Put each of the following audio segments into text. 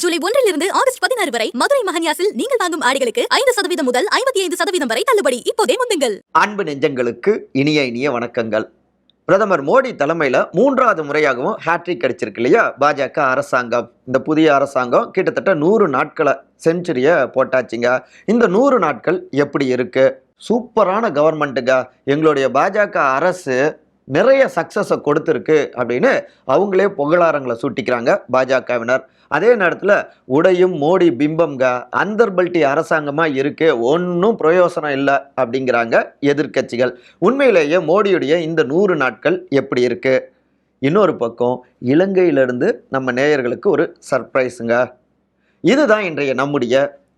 ஜூலை ஒன்றிலிருந்து ஆகஸ்ட் பதினாறு வரை மதுரை மகன்யாசில் நீங்கள் வாங்கும் ஆடைகளுக்கு ஐந்து சதவீதம் முதல் ஐம்பத்தி ஐந்து சதவீதம் வரை தள்ளுபடி. இப்போதே முந்துங்கள். அன்பு நெஞ்சங்களுக்கு இனிய இனிய வணக்கங்கள். பிரதமர் மோடி தலைமையில் மூன்றாவது முறையாகவும் ஹேட்ரிக் அடிச்சிருக்கு இல்லையா? பாஜக அரசாங்கம். இந்த புதிய அரசாங்கம் கிட்டத்தட்ட நூறு நாட்களை செஞ்சுரியை போட்டாச்சுங்க. இந்த நூறு நாட்கள் எப்படி இருக்குது சூப்பரான கவர்மெண்ட்டுங்க எங்களுடைய பாஜக அரசு நிறைய சக்ஸஸை கொடுத்துருக்கு அப்படின்னு அவங்களே புகழாரங்களை சூட்டிக்கிறாங்க பாஜகவினர். அதே நேரத்தில் உடையும் மோடி பிம்பம்க அந்தர்பல்ட்டி அரசாங்கமாக இருக்கு ஒன்றும் பிரயோசனம் இல்லை அப்படிங்கிறாங்க எதிர்க்கட்சிகள். உண்மையிலேயே மோடியுடைய இந்த நூறு நாட்கள் எப்படி இருக்குது இன்னொரு பக்கம் இலங்கையிலிருந்து நம்ம நேயர்களுக்கு ஒரு சர்ப்ரைஸுங்க இதுதான் இன்றைய நம்முடைய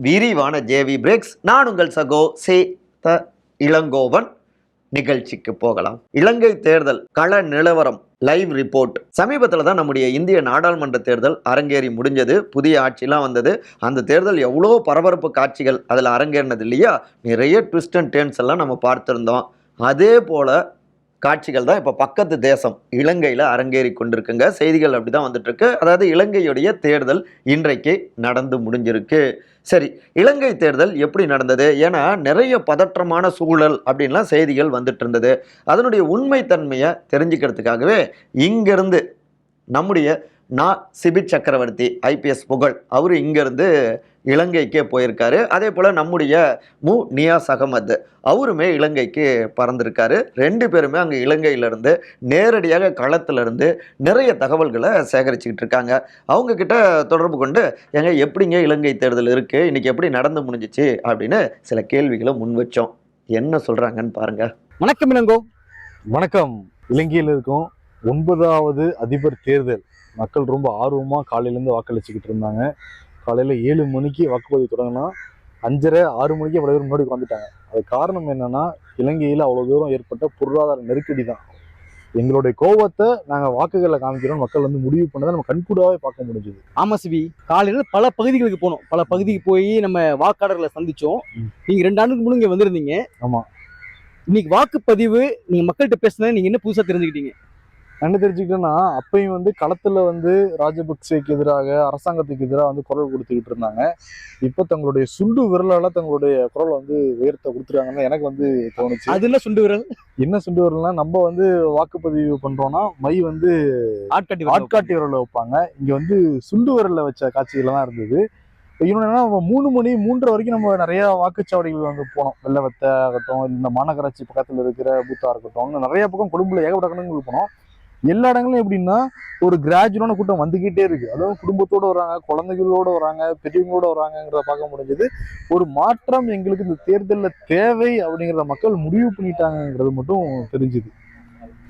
விரிவான ஜேவி பிரேக்ஸ் நான் உங்கள் சகோ சே த இளங்கோவன். நிகழ்ச்சிக்கு போகலாம். இலங்கை தேர்தல் கள நிலவரம் லைவ் ரிப்போர்ட். சமீபத்தில் தான் நம்முடைய இந்திய நாடாளுமன்ற தேர்தல் அரங்கேறி முடிஞ்சது. புதிய ஆட்சிலாம் வந்தது. அந்த தேர்தல் எவ்வளோ பரபரப்பு காட்சிகள் அதில் அரங்கேறினது இல்லையா? நிறைய ட்விஸ்ட் அண்ட் டேர்ன்ஸ் எல்லாம் நம்ம பார்த்துருந்தோம். அதே போல் காட்சிகள் தான் இப்போ பக்கத்து தேசம் இலங்கையில் அரங்கேறி கொண்டிருக்குங்க. செய்திகள் அப்படி தான் வந்துட்டுருக்கு அதாவது இலங்கையுடைய தேர்தல் இன்றைக்கு நடந்து முடிஞ்சிருக்கு. சரி இலங்கை தேர்தல் எப்படி நடந்தது? ஏன்னா நிறைய பதற்றமான சூழல் அப்படின்லாம் செய்திகள் வந்துட்டு இருந்தது. அதனுடைய உண்மைத்தன்மையை தெரிஞ்சுக்கிறதுக்காகவே இங்கிருந்து நம்முடைய நா. சிபி சக்கரவர்த்தி ஐபிஎஸ் புகழ் அவர் இங்கேருந்து இலங்கைக்கே போயிருக்காரு. அதே போல் நம்முடைய மு. நியாஸ் அகமது அவருமே இலங்கைக்கு பறந்திருக்காரு. ரெண்டு பேருமே அங்கே இலங்கையிலேருந்து நேரடியாக களத்திலிருந்து நிறைய தகவல்களை சேகரிச்சுக்கிட்டு இருக்காங்க. அவங்க கிட்ட தொடர்பு கொண்டு எங்க எப்படிங்க இலங்கை தேர்தல் இருக்குது இன்னைக்கு எப்படி நடந்து முடிஞ்சிச்சு? அப்படின்னு சில கேள்விகளை முன் வச்சோம். என்ன சொல்கிறாங்கன்னு பாருங்க. வணக்கம் இளங்கோ. வணக்கம். இலங்கையில் இருக்கும் ஒன்பதாவது அதிபர் தேர்தல். மக்கள் ரொம்ப ஆர்வமாக காலையிலேருந்து வாக்களிச்சுக்கிட்டு இருந்தாங்க. காலையில் ஏழு மணிக்கு வாக்குப்பதிவு தொடங்கினா அஞ்சரை ஆறு மணிக்கு அவ்வளோ பேர் முன்னாடி வந்துட்டாங்க. அது காரணம் என்னன்னா இலங்கையில் அவ்வளோ தூரம் ஏற்பட்ட பொருளாதார நெருக்கடி தான். எங்களுடைய கோவத்தை நாங்கள் வாக்குகளில் காமிக்கிறோம் மக்கள் வந்து முடிவு பண்ணதை நம்ம கண்கூடாவே பார்க்க முடிஞ்சுது. ஆமா சிவி காலையில பல பகுதிகளுக்கு போனோம். பல பகுதிக்கு போய் நம்ம வாக்காளர்களை சந்திச்சோம். ம். நீங்க ரெண்டு ஆண்டுக்கு முன்னாடி இங்க வந்திருந்தீங்க. ஆமா. இன்னைக்கு வாக்குப்பதிவு நீங்க மக்கள்கிட்ட பேசுனது நீங்க என்ன புதுசா தெரிஞ்சுக்கிட்டீங்க? என்ன தெரிஞ்சுக்கிட்டோன்னா அப்பயும் வந்து களத்தில் வந்து ராஜபக்சேக்கு எதிராக அரசாங்கத்துக்கு எதிராக வந்து குரல் கொடுத்துக்கிட்டு இருந்தாங்க. இப்போ தங்களுடைய சுண்டு விரலால தங்களுடைய குரல் வந்து உயர்த்த கொடுத்துருக்காங்கன்னு எனக்கு வந்து தோணுச்சு. அது என்ன சுண்டு விரல்? என்ன சுண்டு விரல்னா நம்ம வந்து வாக்குப்பதிவு பண்றோம்னா மை வந்து ஆட்காட்டி ஆட்காட்டி விரல்ல வைப்பாங்க. இங்க வந்து சுண்டு விரல்ல வச்ச காட்சிகள் தான் இருந்தது. என்னன்னா நம்ம மூணு மணி மூன்றரை வரைக்கும் நம்ம நிறைய வாக்குச்சாவடிகள் வந்து போனோம். வெள்ளவத்தை ஆகட்டும் இந்த மாநகராட்சி பக்கத்தில் இருக்கிற பூத்தா இருக்கட்டும் நிறைய பக்கம் குடும்பத்தில் ஏகப்பட்ட கணங்களுக்கு போனோம். எல்லா இடங்களும் எப்படின்னா ஒரு கிராஜுவலான கூட்டம் வந்துகிட்டே இருக்கு. அதுவும் குடும்பத்தோட வராங்க குழந்தைகளோட வராங்க பெரியவங்களோட வராங்கங்கிறத பார்க்க முடிஞ்சது. ஒரு மாற்றம் எங்களுக்கு இந்த தேர்தலில் தேவை அப்படிங்கிறத மக்கள் முடிவு பண்ணிட்டாங்கங்கிறது மட்டும் தெரிஞ்சுது.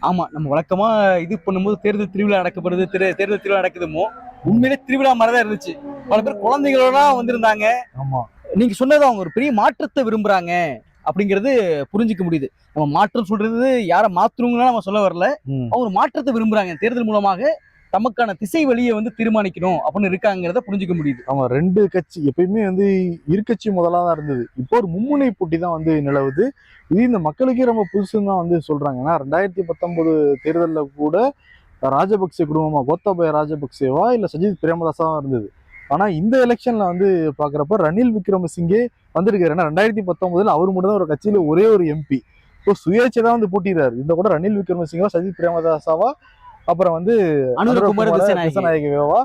ஆமா நம்ம வழக்கமா இது பண்ணும்போது தேர்தல் திருவிழா நடக்கப்படுது திரு- தேர்தல் திருவிழா நடக்குதுமோ உண்மையிலே திருவிழா மாதிரி தான் இருந்துச்சு. பல பேர் குழந்தைகளோட வந்திருந்தாங்க. ஆமா. நீங்க சொன்னது அவங்க ஒரு பெரிய மாற்றத்தை விரும்புறாங்க. அப்படிங்கிறது புரிஞ்சுக்க முடியுது. நம்ம மாற்றம் சொல்றது யாரை மாத்தணுங்கன்னா நம்ம சொல்ல வரல. அவங்க ஒரு மாற்றத்தை விரும்புறாங்க. தேர்தல் மூலமாக தமக்கான திசை வழியை வந்து தீர்மானிக்கணும் அப்படின்னு இருக்காங்கிறத புரிஞ்சுக்க முடியுது. ஆமா ரெண்டு கட்சி எப்பயுமே வந்து இருக்கட்சி முதலா தான் இருந்தது. இப்போ ஒரு மும்முனை போட்டி தான் வந்து நிலவுது. இது இந்த மக்களுக்கே ரொம்ப புதுசுன்னு தான் வந்து சொல்றாங்க. ஏன்னா ரெண்டாயிரத்தி பத்தொன்பது தேர்தலில் கூட ராஜபக்சே குடும்பமா கோத்தாபய ராஜபக்சேவா இல்ல சஜித் பிரேமதாசாவா இருந்தது. ஆனா இந்த எலெக்ஷன்ல வந்து பாக்குறப்ப ரணில் விக்ரமசிங்கே வந்திருக்காரு. ஏன்னா ரெண்டாயிரத்தி பத்தொன்பதுல அவர் மட்டும் தான் ஒரு கட்சியில ஒரே ஒரு எம்பி இப்போ சுயேட்சை தான் வந்து போட்டிடுறாரு. இந்த கூட ரணில் விக்ரமசிங்கவா சஜித் பிரேமதாசாவா அப்புறம் வந்து அனுரகுமார அனுரகுமார திசாநாயகி. திசாநாயகவேவா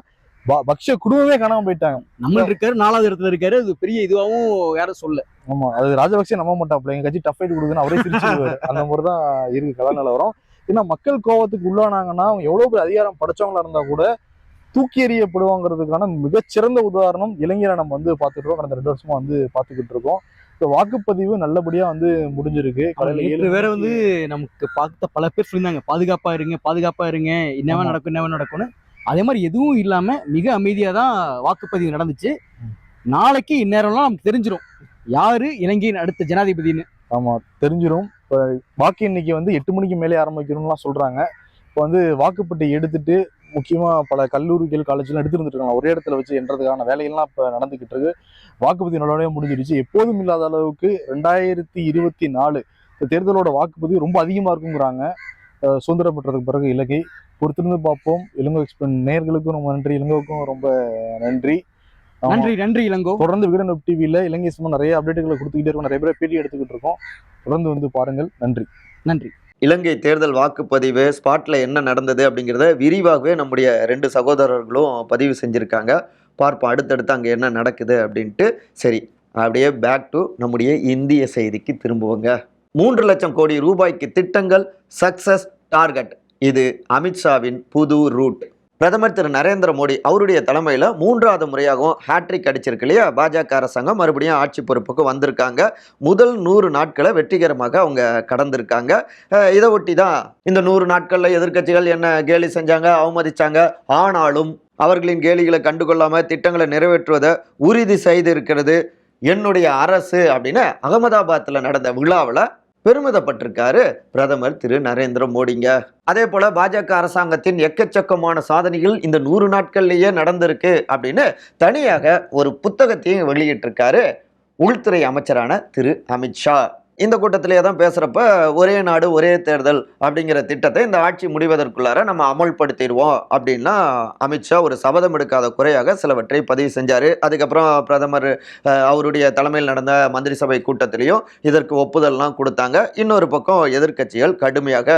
ப- பக்ஷ குடும்பமே காணாம போயிட்டாங்க. நம்ம இருக்காரு நாலாவது இடத்துல இருக்காரு. அது பெரிய இதுவாகவும் யாரும் சொல்ல ஆமா அது ராஜபக்சே நம்ப மாட்டாப்ல எங்க கட்சி டஃப் ஃபைட் கொடுக்குன்னு அவரே சிரிச்சுடுவாரு அந்த மாதிரி தான் இருக்கு கலா நிலவரம் ஏன்னா மக்கள் கோவத்துக்கு உள்ளானாங்கன்னா அவங்க எவ்வளவு பேர் அதிகாரம் படைச்சவங்களா இருந்தா கூட தூக்கி எறியப்படுவாங்கிறதுக்கான மிகச்சிறந்த உதாரணம் இளைஞரை நம்ம வந்து பார்த்துட்டு இருக்கோம். கடந்த ரெண்டு வருஷமா வந்து பார்த்துக்கிட்டு இருக்கோம். இந்த வாக்குப்பதிவு நல்லபடியா வந்து முடிஞ்சிருக்கு. ஏழு வேற வந்து நமக்கு பார்த்த பல பேர் சொல்லியிருந்தாங்க பாதுகாப்பா இருங்க பாதுகாப்பா இருங்க என்னவா. நடக்கும் என்னவா நடக்கும்னு. அதே மாதிரி எதுவும் இல்லாம மிக அமைதியா தான் வாக்குப்பதிவு நடந்துச்சு. நாளைக்கு இந்நேரம்லாம் நமக்கு தெரிஞ்சிரும் யாரு இலங்கையின் அடுத்த ஜனாதிபதின்னு. ஆமா தெரிஞ்சிரும். இப்போ வாக்கு எண்ணிக்கை வந்து எட்டு மணிக்கு மேலே ஆரம்பிக்கணும்லாம் சொல்றாங்க. இப்போ வந்து வாக்குப்பட்டி எடுத்துட்டு முக்கியமா பல கல்லூரிகள் காலேஜ்லாம் எடுத்துட்டு இருக்காங்க ஒரே இடத்துல வச்சு என்றதுக்கான வேலைகள்லாம் இப்போ நடந்துகிட்டு இருக்கு. வாக்குப்பதிவு நல்லபடியாக முடிஞ்சிடுச்சு. எப்போதும் இல்லாத அளவுக்கு ரெண்டாயிரத்தி இருபத்தி நாலு இந்த தேர்தலோட வாக்குப்பதிவு ரொம்ப அதிகமாக இருக்குங்கிறாங்க. சுதந்திரம் பெற்றதுக்கு பிறகு இலங்கை. பொறுத்திருந்து பார்ப்போம். இளங்கோ எக்ஸ்பிரன் நேர்களுக்கும் ரொம்ப நன்றி. இளங்கோவுக்கும் ரொம்ப நன்றி. நன்றி நன்றி இளங்கோ. தொடர்ந்து விகடன் டிவியில இலங்கை சும்மா நிறைய அப்டேட்டுகளை கொடுத்துக்கிட்டே இருக்கோம். நிறைய பேரை பேட்டி எடுத்துக்கிட்டு இருக்கோம். தொடர்ந்து வந்து பாருங்கள். நன்றி. நன்றி. இலங்கை தேர்தல் வாக்குப்பதிவு ஸ்பாட்டில் என்ன நடந்தது அப்படிங்கிறத விரிவாகவே நம்முடைய ரெண்டு சகோதரர்களும் பதிவு செஞ்சுருக்காங்க. பார்ப்போம் அடுத்தடுத்து அங்கே என்ன நடக்குது அப்படின்ட்டு. சரி அப்படியே பேக் டு நம்முடைய இந்திய செய்திக்கு திரும்புவோங்க. மூன்று லட்சம் கோடி ரூபாய்க்கு திட்டங்கள் சக்சஸ் டார்கெட் இது அமித்ஷாவின் புது ரூட் பிரதமர் திரு நரேந்திர மோடி அவருடைய தலைமையில் மூன்றாவது முறையாகவும் ஹேட்ரிக் அடிச்சிருக்கு இல்லையா? பாஜக அரசாங்கம் மறுபடியும் ஆட்சி பொறுப்புக்கு வந்திருக்காங்க. முதல் நூறு நாட்களை வெற்றிகரமாக அவங்க கடந்திருக்காங்க. இதை ஒட்டி தான் இந்த நூறு நாட்களில் எதிர்க்கட்சிகள் என்ன கேலி செஞ்சாங்க அவமதிச்சாங்க. ஆனாலும் அவர்களின் கேலிகளை கண்டுகொள்ளாமல் திட்டங்களை நிறைவேற்றுவதை உறுதி செய்து இருக்கிறது என்னுடைய அரசு அப்படின்னு அகமதாபாத்தில் நடந்த விழாவில் பெருமிதப்பட்டிருக்காரு பிரதமர் திரு நரேந்திர மோடிங்க. அதே போல பாஜக அரசாங்கத்தின் எக்கச்சக்கமான சாதனைகள் இந்த நூறு நாட்கள்லேயே நடந்திருக்கு அப்படின்னு தனியாக ஒரு புத்தகத்தையும் வெளியிட்டிருக்காரு உள்துறை அமைச்சரான திரு அமித்ஷா. இந்த கூட்டத்திலேயே தான் பேசுகிறப்ப ஒரே நாடு ஒரே தேர்தல் அப்படிங்கிற திட்டத்தை இந்த ஆட்சி முடிவதற்குள்ளார நம்ம அமல்படுத்திடுவோம் அப்படின்னா அமித்ஷா ஒரு சபதம் எடுக்காத குறையாக சிலவற்றை பதிவு செஞ்சார். அதுக்கப்புறம் பிரதமர் அவருடைய தலைமையில் நடந்த மந்திரி சபை கூட்டத்திலையும் இதற்கு ஒப்புதல்லாம் கொடுத்தாங்க. இன்னொரு பக்கம் எதிர்க்கட்சிகள் கடுமையாக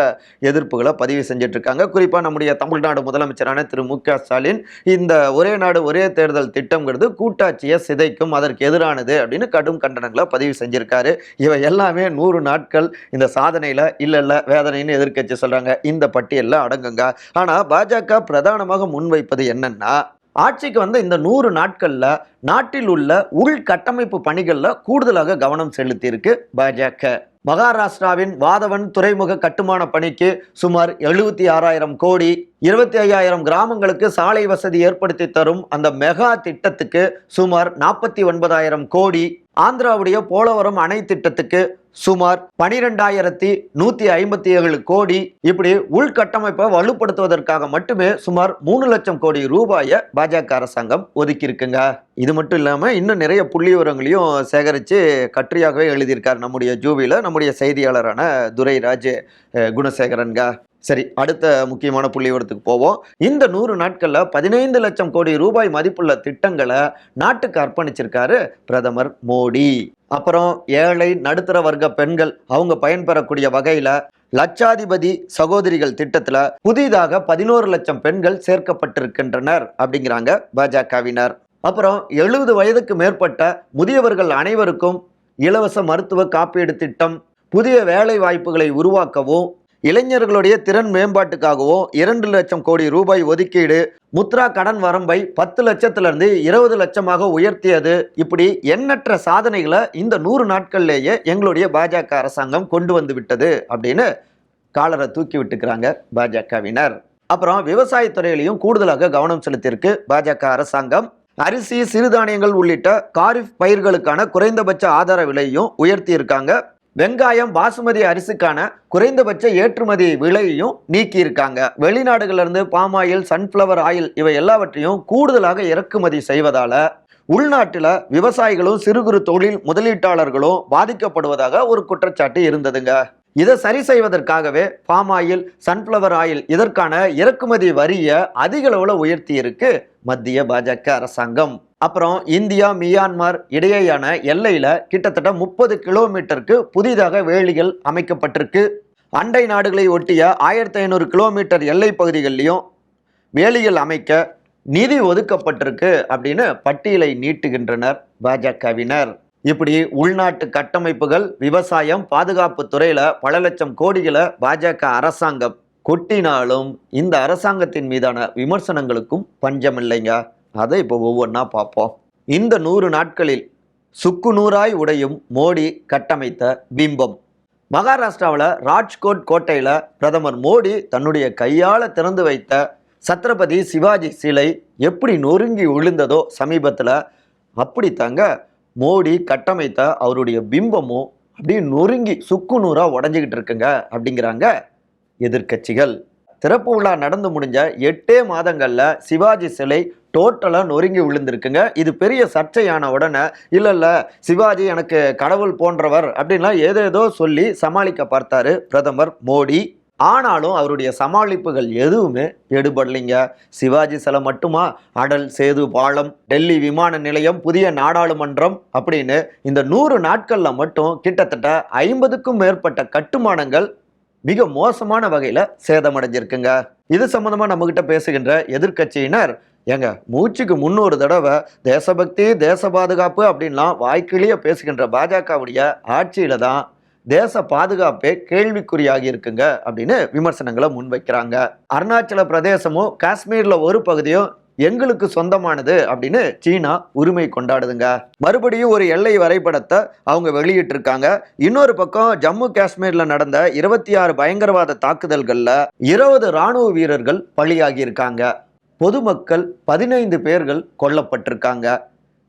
எதிர்ப்புகளை பதிவு செஞ்சிட்ருக்காங்க. குறிப்பாக நம்முடைய தமிழ்நாடு முதலமைச்சரான திரு. மு. க. ஸ்டாலின் இந்த ஒரே நாடு ஒரே தேர்தல் திட்டம்ங்கிறது கூட்டாட்சியை சிதைக்கும் அதற்கு எதிரானது அப்படின்னு கடும் கண்டனங்களை பதிவு செஞ்சிருக்காரு. இவை எல்லாம் நூறு நாட்கள் இந்த சாதனையில் இல்லை இல்லை வேதனைன்னு எதிர்க்கட்சி சொல்கிறாங்க இந்த பட்டியலில் அடங்குங்க. ஆனால் பாஜக பிரதானமாக முன்வைப்பது என்னன்னா ஆட்சிக்கு வந்த இந்த நூறு நாட்களில் நாட்டில் உள்ள உள்கட்டமைப்பு பணிகளில் கூடுதலாக கவனம் செலுத்தியிருக்கு பாஜக. மகாராஷ்டிராவின் வாதவன் துறைமுக கட்டுமான பணிக்கு சுமார் எழுபத்தி ஆறாயிரம் கோடி இருபத்தி ஐயாயிரம் கிராமங்களுக்கு சாலை வசதி ஏற்படுத்தி தரும் அந்த மெகா திட்டத்துக்கு சுமார் நாற்பத்தி ஒன்பதாயிரம் கோடி ஆந்திராவுடைய போலவரம் அணை திட்டத்துக்கு சுமார் பனிரெண்டாயிரத்தி நூத்தி ஐம்பத்தி ஏழு கோடி இப்படி உள்கட்டமைப்பை வலுப்படுத்துவதற்காக மட்டுமே சுமார் மூணு லட்சம் கோடி ரூபாயை பாஜக அரசாங்கம் ஒதுக்கியிருக்குங்க. இது மட்டும் இல்லாம இன்னும் நிறைய புள்ளி விவரங்களையும் சேகரித்து கட்டுரையாகவே எழுதியிருக்கார் நம்முடைய ஜூவில நம்முடைய செய்தியாளரான துரைராஜ் அஹ், குணசேகரன்க சரி அடுத்த முக்கியமான புள்ளி விவரத்துக்கு போவோம். இந்த நூறு நாட்களில் பதினைந்து லட்சம் கோடி ரூபாய் மதிப்புள்ள திட்டங்களை நாட்டுக்கு அர்ப்பணிச்சிருக்காரு பிரதமர் மோடி. அப்புறம் ஏழை நடுத்தர வர்க்க பெண்கள் அவங்க பயன்பெறக்கூடிய வகையில் லட்சாதிபதி சகோதரிகள் திட்டத்தில் புதிதாக பதினோரு லட்சம் பெண்கள் சேர்க்கப்பட்டிருக்கின்றனர் அப்படிங்கிறாங்க பாஜகவினர். அப்புறம் எழுபது வயதுக்கு மேற்பட்ட முதியவர்கள் அனைவருக்கும் இலவச மருத்துவ காப்பீடு திட்டம் புதிய வேலை வாய்ப்புகளை உருவாக்கவும் இளைஞர்களுடைய திறன் மேம்பாட்டுக்காகவும் இரண்டு லட்சம் கோடி ரூபாய் ஒதுக்கீடு முத்ரா கடன் வரம்பை பத்து லட்சத்திலிருந்து இருபது லட்சமாக உயர்த்தியது. இப்படி எண்ணற்ற சாதனைகளை இந்த நூறு நாட்கள்லேயே எங்களுடைய பாஜக அரசாங்கம் கொண்டு வந்து விட்டது அப்படின்னு காலரை தூக்கி விட்டுக்கிறாங்க பாஜகவினர். அப்புறம் விவசாயத்துறையிலையும் கூடுதலாக கவனம் செலுத்தியிருக்கு பாஜக அரசாங்கம். அரிசி சிறுதானியங்கள் உள்ளிட்ட காரிஃப் பயிர்களுக்கான குறைந்தபட்ச ஆதார விலையையும் உயர்த்தி இருக்காங்க வெங்காயம் பாசுமதி அரிசிக்கான குறைந்தபட்ச ஏற்றுமதி விலையையும் நீக்கியிருக்காங்க. வெளிநாடுகளிலிருந்து palm oil palm oil sunflower oil இவை எல்லாவற்றையும் கூடுதலாக இறக்குமதி செய்வதால உள்நாட்டில் விவசாயிகளும் சிறு குறு தொழில் முதலீட்டாளர்களும் பாதிக்கப்படுவதாக ஒரு குற்றச்சாட்டு இருந்ததுங்க. இதை சரி செய்வதற்காகவே பாம் ஆயில் சன்ஃப்ளவர் ஆயில் இதற்கான இறக்குமதி வரியை அதிக அளவில் உயர்த்தி இருக்கு மத்திய பாஜக அரசாங்கம். அப்புறம் இந்தியா மியான்மர் இடையேயான எல்லையில் கிட்டத்தட்ட முப்பது கிலோமீட்டருக்கு புதிதாக வேலிகள் அமைக்கப்பட்டிருக்கு. அண்டை நாடுகளை ஒட்டிய ஆயிரத்தி ஐநூறு கிலோமீட்டர் எல்லை பகுதிகளிலையும் வேலிகள் அமைக்க நிதி ஒதுக்கப்பட்டிருக்கு அப்படின்னு பட்டியலை நீட்டுகின்றனர் பாஜகவினர். இப்படி உள்நாட்டு கட்டமைப்புகள் விவசாயம் பாதுகாப்பு துறையில் பல லட்சம் கோடிகளை பாஜக அரசாங்கம் கொட்டினாலும் இந்த அரசாங்கத்தின் மீதான விமர்சனங்களுக்கும் பஞ்சமில்லைங்க. அதை இப்போ ஒவ்வொன்றா பார்ப்போம். இந்த நூறு நாட்களில் சுக்கு நூறாய் உடையும் மோடி கட்டமைத்த பிம்பம். மகாராஷ்டிராவில் ராஜ்கோட் கோட்டையில் பிரதமர் மோடி தன்னுடைய கையால் திறந்து வைத்த சத்ரபதி சிவாஜி சிலை எப்படி நொறுங்கி விழுந்ததோ சமீபத்தில் அப்படி தாங்க மோடி கட்டமைத்த அவருடைய பிம்பமும் அப்படியே நொறுங்கி சுக்கு நூறாக உடஞ்சிக்கிட்டு இருக்குங்க அப்படிங்கிறாங்க எதிர்க்கட்சிகள். திறப்பு விழா நடந்து முடிஞ்ச எட்டே மாதங்களில் சிவாஜி சிலை டோட்டலாக நொறுங்கி விழுந்திருக்குங்க. இது பெரிய சர்ச்சையான உடனே இல்லை இல்லை சிவாஜி எனக்கு கடவுள் போன்றவர் அப்படின்லாம் ஏதேதோ சொல்லி சமாளிக்க பார்த்தாரு பிரதமர் மோடி. ஆனாலும் அவருடைய சமாளிப்புகள் எதுவுமே எடுபடலைங்க. சிவாஜி சிலை மட்டுமா? அடல் சேது பாலம் டெல்லி விமான நிலையம் புதிய நாடாளுமன்றம் அப்படின்னு இந்த நூறு நாட்களில் மட்டும் கிட்டத்தட்ட ஐம்பதுக்கும் மேற்பட்ட கட்டுமானங்கள் மிக மோசமான வகையில் சேதமடைஞ்சிருக்குங்க. இது சம்மந்தமாக நம்மக்கிட்ட பேசுகின்ற எதிர்க்கட்சியினர் ஏங்க மூச்சுக்கு முன்னூறு தடவை தேசபக்தி தேச பாதுகாப்பு அப்படின்லாம் வாய்க்கிலேயே பேசுகின்ற பாஜகவுடைய ஆட்சியில் தான் தேச பாதுகாப்பே கேள்விக்குறியாகி இருக்குங்க அப்படின்னு விமர்சனங்களை முன்வைக்கிறாங்க. அருணாச்சல பிரதேசமும் காஷ்மீரில் ஒரு பகுதியும் எங்களுக்கு சொந்தமானது அப்படின்னு சீனா உரிமை கொண்டாடுதுங்க. மறுபடியும் ஒரு எல்லை வரைபடத்தை அவங்க வெளியிட்டிருக்காங்க. இன்னொரு பக்கம் ஜம்மு காஷ்மீர்ல நடந்த இருபத்தி ஆறு பயங்கரவாத தாக்குதல்கள்ல இருபது ராணுவ வீரர்கள் பலியாகி இருக்காங்க பொதுமக்கள் பதினைந்து பேர்கள் கொல்லப்பட்டிருக்காங்க.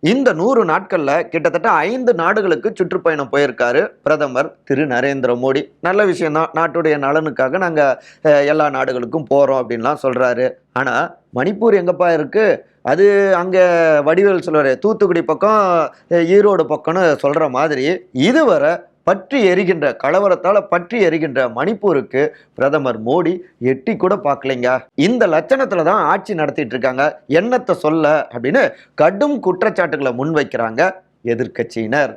இந்த நூறு நாட்கள்ல கிட்டத்தட்ட ஐந்து நாடுகளுக்கு சுற்றுப்பயணம் போயிருக்காரு பிரதமர் திரு நரேந்திர மோடி. நல்ல விஷயம் தான் நாட்டுடைய நலனுக்காக நாங்க எல்லா நாடுகளுக்கும் போறோம் அப்படின்லாம் சொல்றாரு. ஆனா மணிப்பூர் எங்கப்பா இருக்கு? அது அங்கே வடிவேல் சொல்றாரு தூத்துக்குடி பக்கம் ஈரோடு பக்கம்னு சொல்கிற மாதிரி இதுவரை பற்றி எரிகின்ற கலவரத்தால் பற்றி எரிகின்ற மணிப்பூருக்கு பிரதமர் மோடி எட்டி கூட பார்க்கலைங்க. இந்த லட்சணத்தில் தான் ஆட்சி நடத்திட்டு இருக்காங்க. என்னத்தை சொல்ல அப்படின்னு கடும் குற்றச்சாட்டுகளை முன்வைக்கிறாங்க எதிர்க்கட்சியினர்.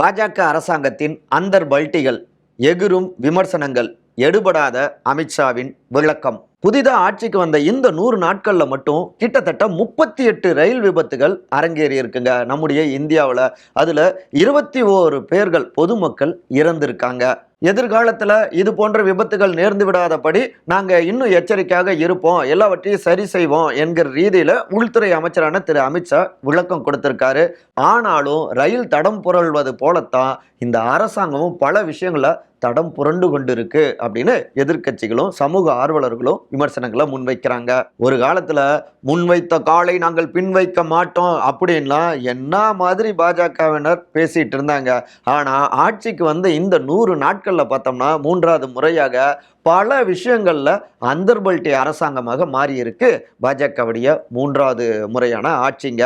பாஜக அரசாங்கத்தின் அந்தர் பல்ட்டிகள் எகிரும் விமர்சனங்கள் எடுபடாத அமித்ஷாவின் விளக்கம். புதிதாக ஆட்சிக்கு வந்த இந்த நூறு நாட்களில் மட்டும் கிட்டத்தட்ட முப்பத்தி எட்டு ரயில் விபத்துகள் அரங்கேறி இருக்குங்க. நம்முடைய இந்தியாவில் அதில் இருபத்தி ஓரு பேர்கள் பொதுமக்கள் இறந்திருக்காங்க. எதிர்காலத்தில் இது போன்ற விபத்துகள் நேர்ந்து விடாதபடி நாங்கள் இன்னும் எச்சரிக்கையாக இருப்போம். எல்லாவற்றையும் சரி செய்வோம் என்கிற ரீதியில் உள்துறை அமைச்சரான திரு அமித்ஷா விளக்கம் கொடுத்திருக்காரு. ஆனாலும் ரயில் தடம் புரள்வது போலத்தான் இந்த அரசாங்கமும் பல விஷயங்கள தடம் புரண்டு கொண்டு இருக்கு அப்படின்னு எதிர்க்கட்சிகளும் சமூக ஆர்வலர்களும் விமர்சனங்களை முன்வைக்கிறாங்க. ஒரு காலத்துல முன்வைத்த காலை நாங்கள் பின்வைக்க மாட்டோம் அப்படின்லாம் என்ன மாதிரி பாஜகவினர் பேசிகிட்டு இருந்தாங்க? ஆனால் ஆட்சிக்கு வந்து இந்த நூறு நாட்களில் பார்த்தோம்னா மூன்றாவது முறையாக பல விஷயங்களில் அந்தர்பல்ட்டி அரசாங்கமாக மாறியிருக்கு. பாஜகவுடைய மூன்றாவது முறையான ஆட்சிங்க.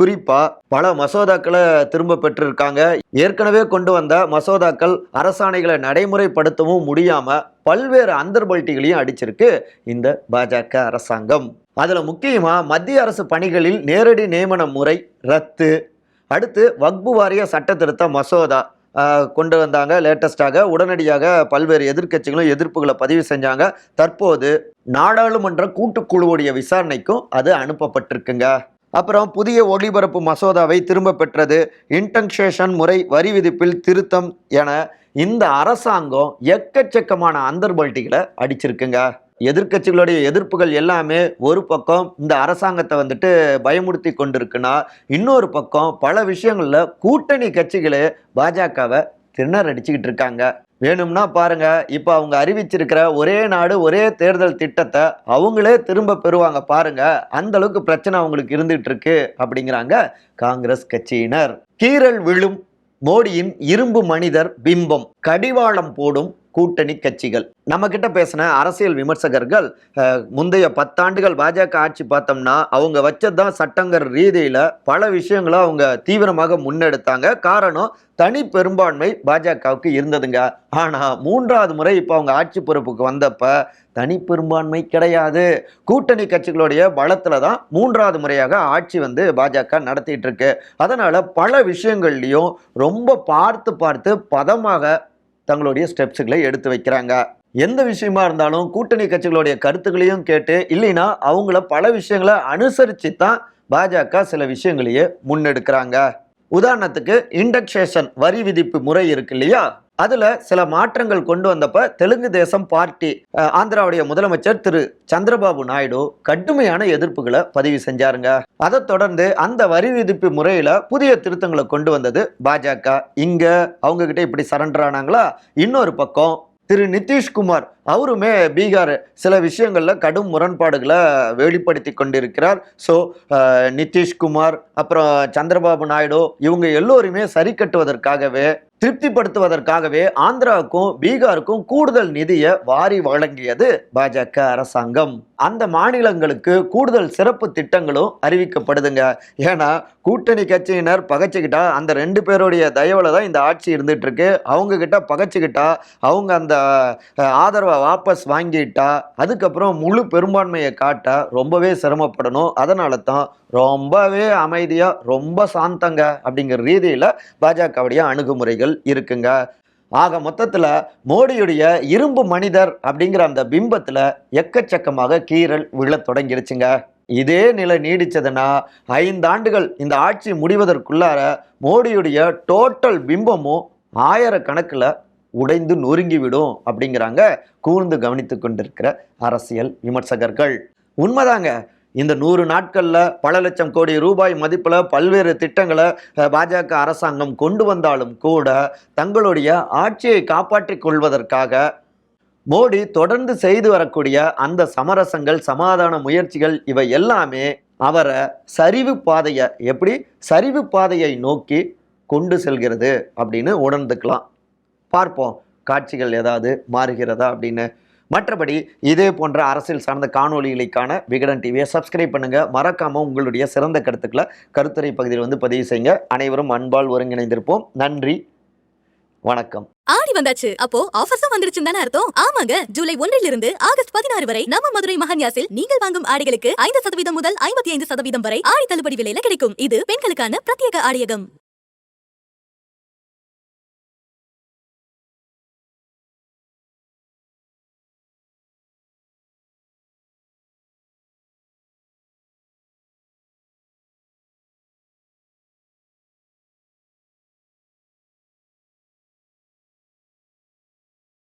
குறிப்பாக பல மசோதாக்களை திரும்ப பெற்றிருக்காங்க. ஏற்கனவே கொண்டு வந்த மசோதாக்கள் அரசாணைகளை நடைமுறைப்படுத்தவும் முடியாமல் பல்வேறு அந்தர்பல்ட்டிகளையும் அடிச்சிருக்கு இந்த பாஜக அரசாங்கம். அதில் முக்கியமாக மத்திய அரசு பணிகளில் நேரடி நியமன முறை ரத்து. அடுத்து வக்பு வாரிய சட்டத்திருத்த மசோதா கொண்டு வந்தாங்க. லேட்டஸ்டாக உடனடியாக பல்வேறு எதிர்க்கட்சிகளும் எதிர்ப்புகளை பதிவு செஞ்சாங்க. தற்போது நாடாளுமன்ற கூட்டுக்குழுவுடைய விசாரணைக்கும் அது அனுப்பப்பட்டிருக்குங்க. அப்புறம் புதிய ஒளிபரப்பு மசோதாவை திரும்ப பெற்றது. இன்டென்ஷேஷன் முறை வரி விதிப்பில் திருத்தம் என இந்த அரசாங்கம் எக்கச்சக்கமான அந்தர்பல்ட்டிகளை அடிச்சிருக்குங்க. எதிர்க்கட்சிகளுடைய எதிர்ப்புகள் எல்லாமே ஒரு பக்கம் இந்த அரசாங்கத்தை வந்துட்டு பயமுறுத்தி கொண்டிருக்குன்னா இன்னொரு பக்கம் பல விஷயங்களில் கூட்டணி கட்சிகளே பாஜகவை திணற அடிச்சுக்கிட்டு இருக்காங்க. வேணும்னா பாருங்க இப்போ அவங்க அறிவிச்சிருக்கிற ஒரே நாடு ஒரே தேர்தல் திட்டத்தை அவங்களே திரும்ப பெறுவாங்க பாருங்க. அந்த அளவுக்கு பிரச்சனை அவங்களுக்கு இருந்துட்டு இருக்கு அப்படிங்கிறாங்க காங்கிரஸ் கட்சியினர். கீரல் விழும் மோடியின் இரும்பு மனிதர் பிம்பம். கடிவாளம் போடும் கூட்டணி கட்சிகள். நம்ம கிட்ட பேசின அரசியல் விமர்சகர்கள் முந்தைய பத்தாண்டுகள் பாஜக ஆட்சி பார்த்தோம்னா அவங்க வச்சதுதான் சட்டங்கிற ரீதியில பல விஷயங்களை அவங்க தீவிரமாக முன்னெடுத்தாங்க. காரணம் தனி பெரும்பான்மை பாஜகவுக்கு இருந்ததுங்க. ஆனா மூன்றாவது முறை இப்போ அவங்க ஆட்சி பொறுப்புக்கு வந்தப்ப தனி பெரும்பான்மை கிடையாது. கூட்டணி கட்சிகளுடைய பலத்துல தான் மூன்றாவது முறையாக ஆட்சி வந்து பாஜக நடத்திட்டு இருக்கு. அதனால பல விஷயங்கள்லையும் ரொம்ப பார்த்து பார்த்து பதமாக தங்களுடைய ஸ்டெப்ஸுகளை எடுத்து வைக்கிறாங்க. எந்த விஷயமா இருந்தாலும் கூட்டணி கட்சிகளுடைய கருத்துக்களையும் கேட்டு இல்லைன்னா அவங்கள பல விஷயங்களை அனுசரித்து தான் பாஜக சில விஷயங்களையே முன்னெடுக்கிறாங்க. உதாரணத்துக்கு இண்டக்ஷேஷன் வரி விதிப்பு முறை இருக்கு இல்லையா? அதுல சில மாற்றங்கள் கொண்டு வந்தப்ப தெலுங்கு தேசம் பார்ட்டி ஆந்திராவுடைய முதலமைச்சர் திரு சந்திரபாபு நாயுடு கடுமையான எதிர்ப்புகளை பதிவு செஞ்சாருங்க. அதை தொடர்ந்து அந்த வரி விதிப்பு முறையில புதிய திருத்தங்களை கொண்டு வந்தது பாஜக. இங்க அவங்க கிட்ட இப்படி சரண்டர் ஆனாங்களா? இன்னொரு பக்கம் திரு நிதிஷ்குமார் அவருமே பீகார் சில விஷயங்களில் கடும் முரண்பாடுகளை வெளிப்படுத்தி கொண்டிருக்கிறார். ஸோ நிதிஷ்குமார் அப்புறம் சந்திரபாபு நாயுடு இவங்க எல்லோருமே சரி கட்டுவதற்காகவே திருப்திப்படுத்துவதற்காகவே ஆந்திராவுக்கும் பீகாருக்கும் கூடுதல் நிதியை வாரி வழங்கியது பாஜக அரசாங்கம். அந்த மாநிலங்களுக்கு கூடுதல் சிறப்பு திட்டங்களும் அறிவிக்கப்படுதுங்க. ஏன்னா கூட்டணி கட்சியினர் பகைச்சுக்கிட்டா அந்த ரெண்டு பேருடைய தயவில் தான் இந்த ஆட்சி இருந்துட்டு இருக்கு அவங்க கிட்ட பகைச்சுக்கிட்டா அவங்க அந்த ஆதரவை வாபஸ் வாங்கிட்டா அதுக்கப்புறம் முழு பெரும்பான்மையை காட்ட ரொம்பவே சிரமப்படணும். அதனால தான் ரொம்பவே அமைதியா ரொம்ப சாந்தங்க அப்படிங்கிற ரீதியில பாஜகவுடைய அணுகுமுறைகள் இருக்குங்க. ஆக மொத்தத்தில் மோடியுடைய இரும்பு மனிதர் அப்படிங்கிற அந்த பிம்பத்தில் எக்கச்சக்கமாக கீறல் விழ தொடங்கிருச்சுங்க. இதே நிலை நீடிச்சதுன்னா ஐந்தாண்டுகள் இந்த ஆட்சி முடிவதற்குள்ளார மோடியுடைய டோட்டல் பிம்பமும் ஆயிரக்கணக்கில் உடைந்து நொறுங்கிவிடும் அப்படிங்கிறாங்க கூர்ந்து கவனித்து கொண்டிருக்கிற அரசியல் விமர்சகர்கள். உண்மைதாங்க இந்த நூறு நாட்களில் பல லட்சம் கோடி ரூபாய் மதிப்பில் பல்வேறு திட்டங்களை பாஜக அரசாங்கம் கொண்டு வந்தாலும் கூட தங்களுடைய ஆட்சியை காப்பாற்றிக் கொள்வதற்காக மோடி தொடர்ந்து செய்து வரக்கூடிய அந்த சமரசங்கள் சமாதான முயற்சிகள் இவை எல்லாமே அவரை சரிவு பாதையை எப்படி சரிவு பாதையை நோக்கி கொண்டு செல்கிறது அப்படின்னு உணர்ந்துக்கலாம். பார்ப்போம். காட்சிகள் ஏதாவது மாறுகிறதா அப்படின்னு மற்றபடி இதே போன்ற அரசியல் சார்ந்த காணொளிகளுக்கான விகடன் டிவியை சப்ஸ்கிரைப் பண்ணுங்க. மறக்காம உங்களுடைய சிறந்த கருத்துக்களை கருத்துரை பகுதியில் வந்து பதிவு செய்யுங்க. அனைவரும் அன்பால் ஒருங்கிணைந்திருப்போம். நன்றி. வணக்கம். ஆடி வந்தாச்சு. அப்போ ஆஃபர்ஸும் வந்துருச்சுன்னு தானே அர்த்தம்? ஆமாங்க. ஜூலை ஒன்றில் இருந்து ஆகஸ்ட் பதினாறு வரை நம்ம மதுரை மகன்யாசில் நீங்கள் வாங்கும் ஆடைகளுக்கு ஐந்து சதவீதம் முதல் ஐம்பத்தி ஐந்து சதவீதம் வரை ஆடி தள்ளுபடி விலையில கிடைக்கும். இது பெண்களுக்கான பிரத்யேக ஆடியகம்.